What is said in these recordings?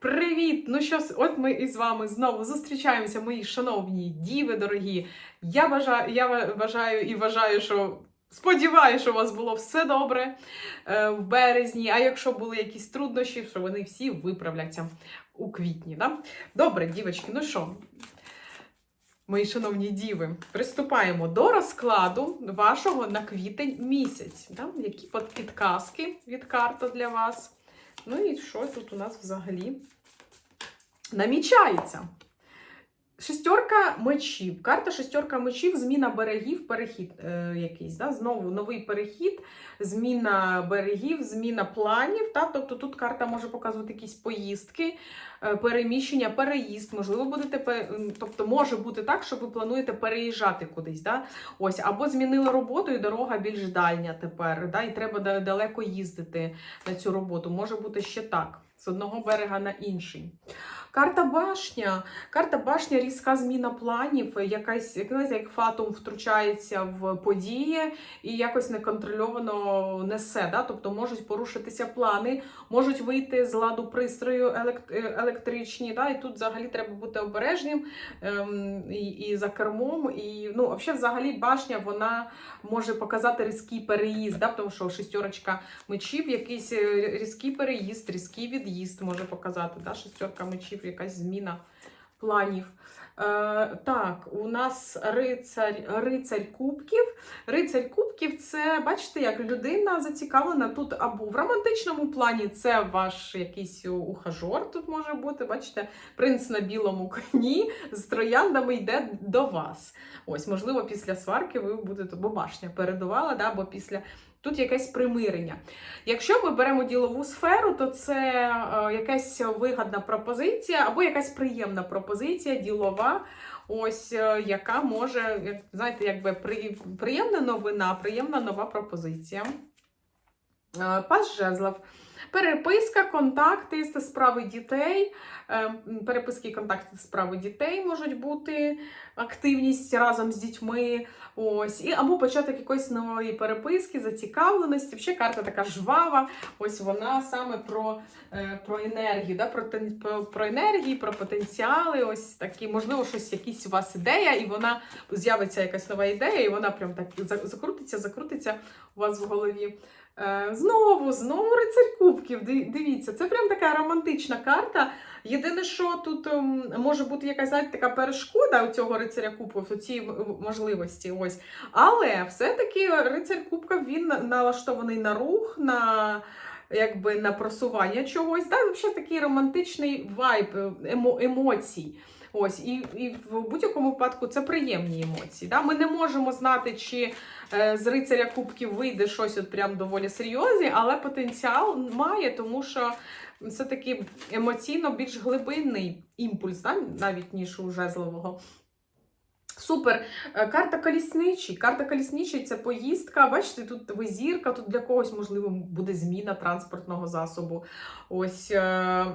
Привіт! Ну що, от ми із вами знову зустрічаємося, мої шановні діви дорогі. Я бажаю, я бажаю і вважаю, що сподіваюся, що у вас було все добре е, в березні. А якщо були якісь труднощі, що вони всі виправляться у квітні. Да? Добре, дівочки, ну що? Мої шановні діви, приступаємо до розкладу вашого на квітень місяць. Да? Які підказки від карта для вас? Ну і що тут у нас взагалі намічається? Шестерка мечів. Карта шестерка мечів, зміна берегів, перехід е, якийсь. Да? Знову новий перехід, зміна берегів, зміна планів. Та? Тобто тут карта може показувати якісь поїздки, е, переміщення, переїзд. Можливо, будете тобто може бути так, що ви плануєте переїжджати кудись. Да? Ось, або змінили роботу, і дорога більш дальня тепер. Да? І треба далеко їздити на цю роботу. Може бути ще так, з одного берега на інший. Карта башня. Карта башня різка зміна планів, якась якась як фатум втручається в події і якось неконтрольовано несе. Да? Тобто можуть порушитися плани, можуть вийти з ладу пристрою е, електричні. Да? І тут взагалі треба бути обережним ем, і, і за кермом. І ну, взагалі, взагалі, башня вона може показати різкий переїзд, да? тому що шестерочка мечів, якийсь е, різкий переїзд, різкий від'їзд може показати. Да? Шестерка мечів, якась зміна планів. Е, так, у нас рицар, рицарь кубків. Рицарь кубків це, бачите, як людина зацікавлена тут або в романтичному плані це ваш якийсь ухажор тут може бути. Бачите, принц на білому коні з трояндами йде до вас. Ось, можливо, після сварки ви будете, бо башня передувала, да, або після. Тут якесь примирення. Якщо ми беремо ділову сферу, то це е, якась вигадна пропозиція або якась приємна пропозиція, ділова, ось е, яка може, знаєте, якби при, приємна новина, приємна нова пропозиція. Е, Пас жезлов. Переписка, контакти з справи дітей. Е, Переписки і контакти з справи дітей можуть бути, активність разом з дітьми. Ось, і або початок якоїсь нової переписки, зацікавленості. Ще карта така жвава. Ось вона саме про, е, про енергію, да? про, про енергії, про потенціали. Ось такі, можливо, щось, якісь у вас ідея, і вона з'явиться якась нова ідея, і вона прям так закрутиться, закрутиться у вас в голові. Е, Знову, знову рицарь кубків. Дивіться, це прям така романтична карта. Єдине, що тут ем, може бути якась знаєте, така перешкода у цього рицаря кубків, у цій можливості. Ось. Але все-таки рицарь кубків він налаштований на рух, на, якби, на просування чогось. Да? Взагалі такий романтичний вайб е, емо, емоцій. Ось, і, і в будь-якому випадку це приємні емоції. Да? Ми не можемо знати, чи е, з рицаря кубків вийде щось от прям доволі серйозне, але потенціал має, тому що все-таки емоційно більш глибинний імпульс, да? навіть ніж у жезлового. Супер. Е, Карта колісничий. Карта колісничий це поїздка. Бачите, тут визірка, тут для когось, можливо, буде зміна транспортного засобу. Ось, е,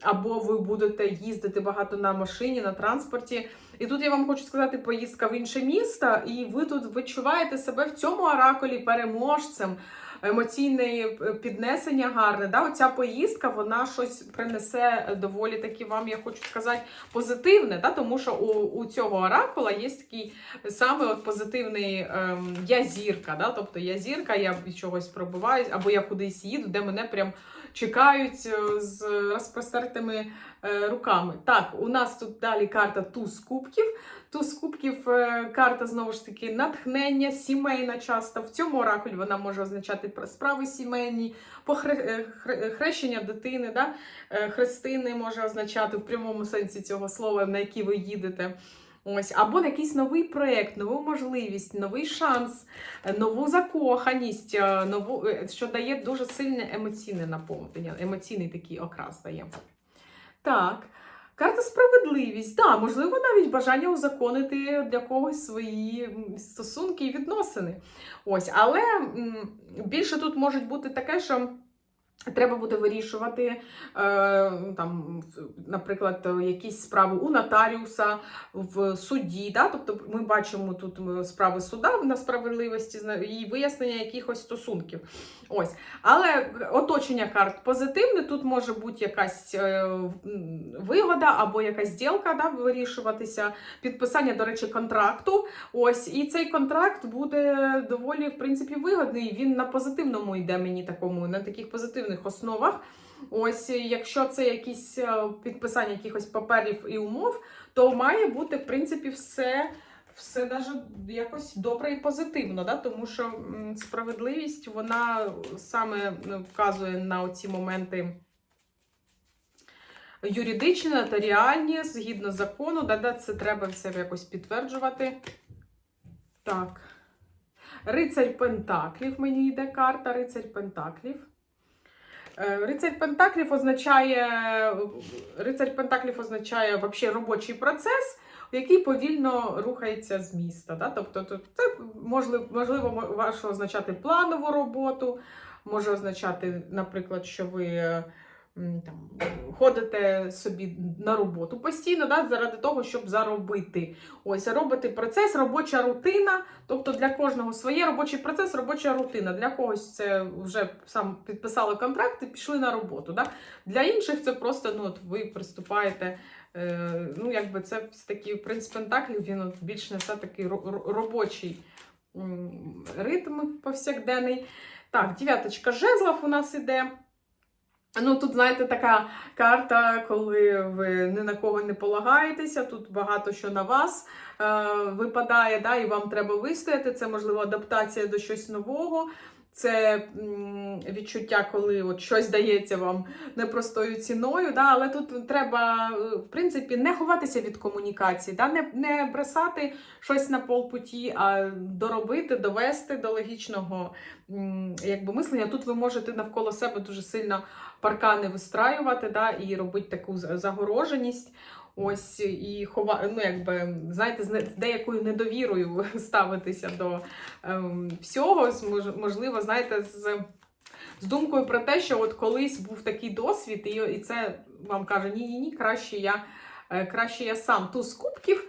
або ви будете їздити багато на машині, на транспорті. І тут я вам хочу сказати, поїздка в інше місто, і ви тут відчуваєте себе в цьому оракулі переможцем. Емоційне е, піднесення гарне. Да? Оця поїздка вона щось принесе доволі таки вам, я хочу сказати, позитивне, да? тому що у, у цього оракула є такий саме от позитивний ем, я зірка. Да? Тобто я зірка, я чогось пробиваюсь, або я кудись їду, де мене прям чекають е, з розпростертими е, руками. Так, у нас тут далі карта туз кубків. Туз кубків е, карта знову ж таки натхнення, сімейна часто. В цьому оракулі вона може означати справи сімейні, хрещення дитини, да? Хрестини може означати в прямому сенсі цього слова, на який ви їдете. Ось, або якийсь новий проєкт, нову можливість, новий шанс, е, нову закоханість, е, нову, е, що дає дуже сильне емоційне наповнення, емоційний такий окрас дає. Так. Карта справедливість. Так, можливо, навіть бажання узаконити для когось свої стосунки і відносини. Ось, але більше тут може бути таке, що Треба буде вирішувати, е, там, наприклад, якісь справи у нотаріуса, в суді. Да? Тобто ми бачимо тут справи суда на справедливості і вияснення якихось стосунків. Ось. Але оточення карт позитивне, тут може бути якась е, вигода або якась ділка да, вирішуватися, підписання, до речі, контракту. Ось, і цей контракт буде доволі, в принципі, вигодний. Він на позитивному йде мені такому, на таких позитивних основах. Ось, якщо це якісь е, підписання якихось паперів і умов, то має бути, в принципі, все. Все даже якось добре і позитивно, да? тому що справедливість вона саме е, вказує на оці моменти юридичні, нотаріальні, згідно закону, да, да, це треба все якось підтверджувати. Так. Рицарь Пентаклів мені йде карта, Рицарь Пентаклів. Е, Рицарь Пентаклів означає, Рицарь Пентаклів означає вообще робочий процес, який повільно рухається з міста. Да? Тобто це можливо, можливо мо- означати планову роботу, може означати, наприклад, що ви е, там, ходите собі на роботу постійно, да? заради того, щоб заробити. Ось робити процес, робоча рутина. Тобто для кожного своє робочий процес, робоча рутина. Для когось це вже сам підписали контракт і пішли на роботу. Да? Для інших це просто ну, от ви приступаєте. Е, ну, якби це такий принцип пентаклів, він от більш несе такий ро- ро- робочий ритм повсякденний. Так, дев'яточка жезлов у нас іде. Ну, тут, знаєте, така карта, коли ви ні на кого не полагаєтеся, тут багато що на вас е, випадає, да, і вам треба вистояти. Це, можливо, адаптація до щось нового. Це відчуття, коли от щось дається вам непростою ціною. Да, але тут треба, е, в принципі, не ховатися від комунікації, да, не, не бросати щось на полпуті, а доробити, довести до логічного якби, мислення. Тут ви можете навколо себе дуже сильно паркани вистраювати, да, і робити таку загороженість. Ось і хова, ну, якби, знаєте, з деякою недовірою ставитися до ем, всього. Можливо, знаєте, з, з думкою про те, що от колись був такий досвід, і, і це вам каже: ні-ні, ні, краще я, е, краще я сам. ту з кубків.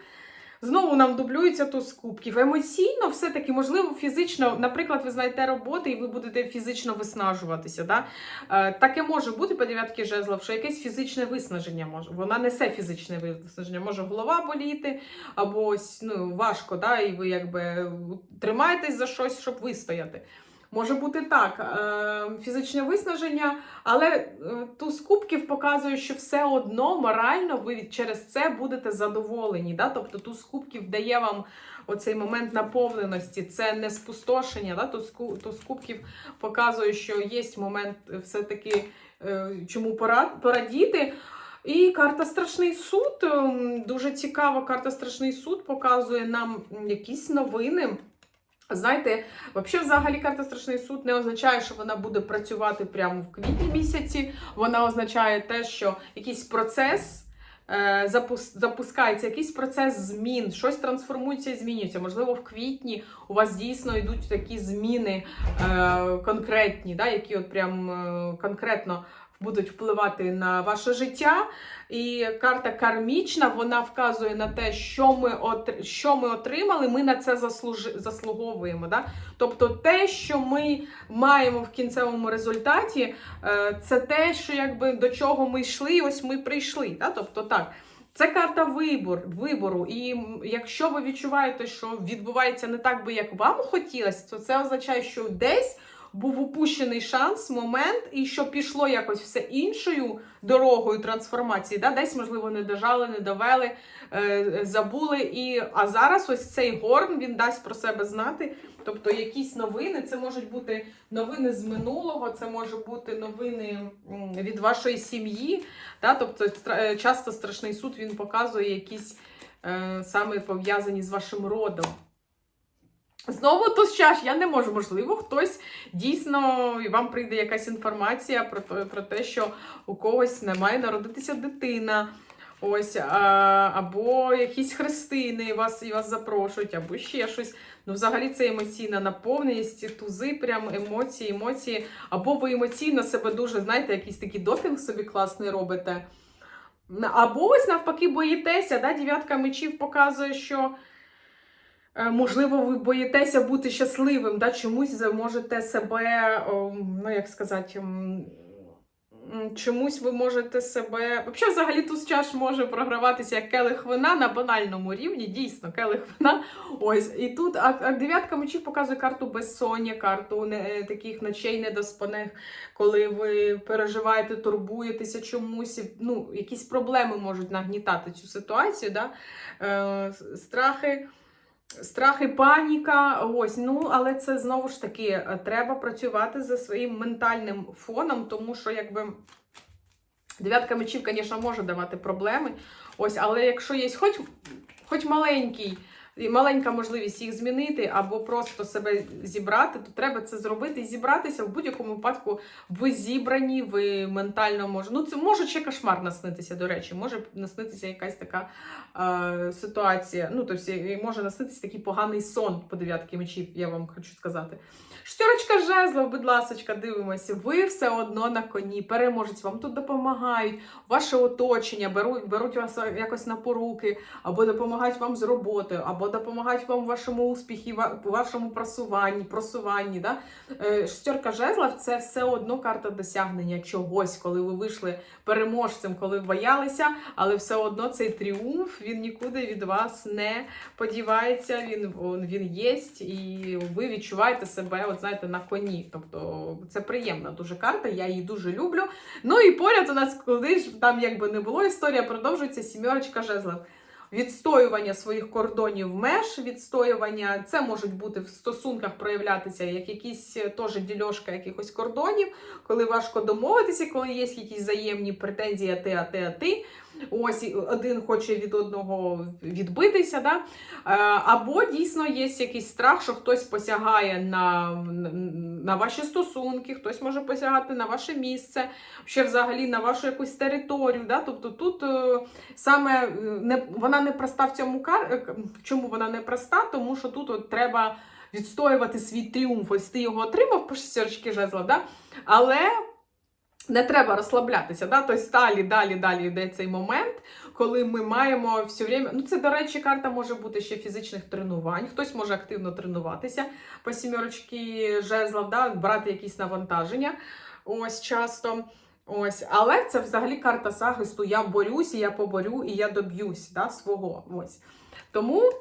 Знову нам дублюється туз кубків. Емоційно, все-таки, можливо, фізично, наприклад, ви знайдете роботи, і ви будете фізично виснажуватися. Да? Е, Таке може бути по дев'ятки жезлов, що якесь фізичне виснаження може. Вона несе фізичне виснаження. Може голова боліти, або ну, важко, да? і ви якби тримаєтесь за щось, щоб вистояти. Може бути так, е, фізичне виснаження, але е, туз кубків показує, що все одно морально ви через це будете задоволені. Да? Тобто туз кубків дає вам оцей момент наповненості, це не спустошення. Да? Туз ку- кубків показує, що є момент все-таки е, чому пора- порадіти. І карта Страшний суд ем, дуже цікава. Карта Страшний суд показує нам якісь новини. Знаєте, взагалі, взагалі карта Страшний суд не означає, що вона буде працювати прямо в квітні місяці. Вона означає те, що якийсь процес. е, запус- Запускається якийсь процес змін, щось трансформується і змінюється. Можливо, в квітні у вас дійсно йдуть такі зміни е, конкретні, да, які от прям е, конкретно будуть впливати на ваше життя. І карта кармічна вона вказує на те, що ми що ми отримали, ми на це заслужи- заслуговуємо. Да? Тобто те, що ми маємо в кінцевому результаті, е, це те, що якби до чого ми йшли, ось ми прийшли. Да? Тобто так. Це карта вибор, вибору. І якщо ви відчуваєте, що відбувається не так би, як вам хотілося, то це означає, що десь був упущений шанс, момент, і що пішло якось все іншою дорогою трансформації. Да? Десь, можливо, не дожали, не довели, е, забули. І, а зараз ось цей горн він дасть про себе знати. Тобто якісь новини, це можуть бути новини з минулого, це може бути новини від вашої сім'ї. Да? Тобто е, часто страшний суд він показує якісь е, саме пов'язані з вашим родом. Знову тут чаш, я не можу, можливо, хтось дійсно і вам прийде якась інформація про те, про те, що у когось не має народитися дитина. Ось, а, або якісь хрестини вас, і вас запрошують, або ще щось. Ну, взагалі, це емоційна наповненість, тузи, прям емоції, емоції. Або ви емоційно себе дуже, знаєте, якийсь такий допінг собі класний робите. Або ось навпаки боїтеся. Да? Дев'ятка мечів показує, що. Е, Можливо, ви боїтеся бути щасливим, да? чомусь ви можете себе, ну як сказати, чомусь ви можете себе. Взагалі, взагалі тут чаш може програватися як келих вина на банальному рівні, дійсно, келих вина. Ось, і тут а дев'ятка мечів показує карту безсоння, карту не, е, таких ночей недоспаних, коли ви переживаєте, турбуєтеся чомусь. Ну, якісь проблеми можуть нагнітати цю ситуацію. Да? Е, страхи. Страх і паніка, ось ну але це знову ж таки е, треба працювати за своїм ментальним фоном, тому що якби дев'ятка мечів, звісно, може давати проблеми. Ось, але якщо є хоч, хоч маленький, маленька можливість їх змінити або просто себе зібрати, то треба це зробити і зібратися в будь-якому випадку. Ви зібрані, ви ментально може. Ну, це може ще кошмар наснитися, до речі, може наснитися якась така е, ситуація. Ну, тобто, може наснитися такий поганий сон по дев'ятки мечів, я вам хочу сказати. Шторочка жезлов, будь ласочка, дивимося. Ви все одно на коні, переможець, вам тут допомагають, ваше оточення, беруть, беруть вас якось на поруки, або допомагають вам з роботою, або допомагають вам в вашому успіхі, в вашому просуванні, просуванні. Да? Е, Шестерка жезлов це все одно карта досягнення чогось, коли ви вийшли переможцем, коли боялися, але все одно цей тріумф він нікуди від вас не подівається. Він він є, і ви відчуваєте себе, от знаєте, на коні. Тобто це приємна дуже карта, я її дуже люблю. Ну і поряд у нас, коли ж там якби не було, історія продовжується сімерочка жезлов. Відстоювання своїх кордонів меж, відстоювання це можуть бути в стосунках проявлятися як якісь е, теж дільошка якихось кордонів, коли важко домовитися, коли є якісь взаємні претензії, а ти, а ти, а ти. Ось один хоче від одного відбитися. Да? Е, Або дійсно є якийсь страх, що хтось посягає на, на ваші стосунки, хтось може посягати на ваше місце, ще взагалі на вашу якусь територію. Да? Тобто тут е, саме е, не, вона не проста в цьому кар... Чому вона не проста? Тому що тут от треба відстоювати свій тріумф. Ось ти його отримав по шестерочки жезла, да? але не треба розслаблятися. Да? Тобто далі, далі, далі йде цей момент, коли ми маємо все время. Ну, це, до речі, карта може бути ще фізичних тренувань. Хтось може активно тренуватися по сімерочки жезлов, да? брати якісь навантаження. Ось часто. Ось, але це взагалі карта захисту. Я борюсь, я поборю, і я доб'юсь да, свого. Ось. Тому,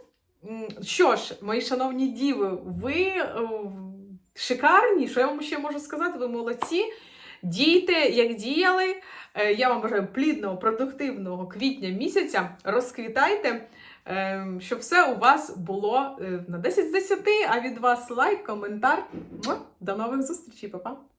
що ж, мої шановні діви, ви е, шикарні. Що я вам ще можу сказати? Ви молодці. Дійте, як діяли. Е, Я вам бажаю плідного, продуктивного квітня місяця. Розквітайте, е, щоб все у вас було е, на 10 з 10, а від вас лайк, коментар. До нових зустрічей, па-па!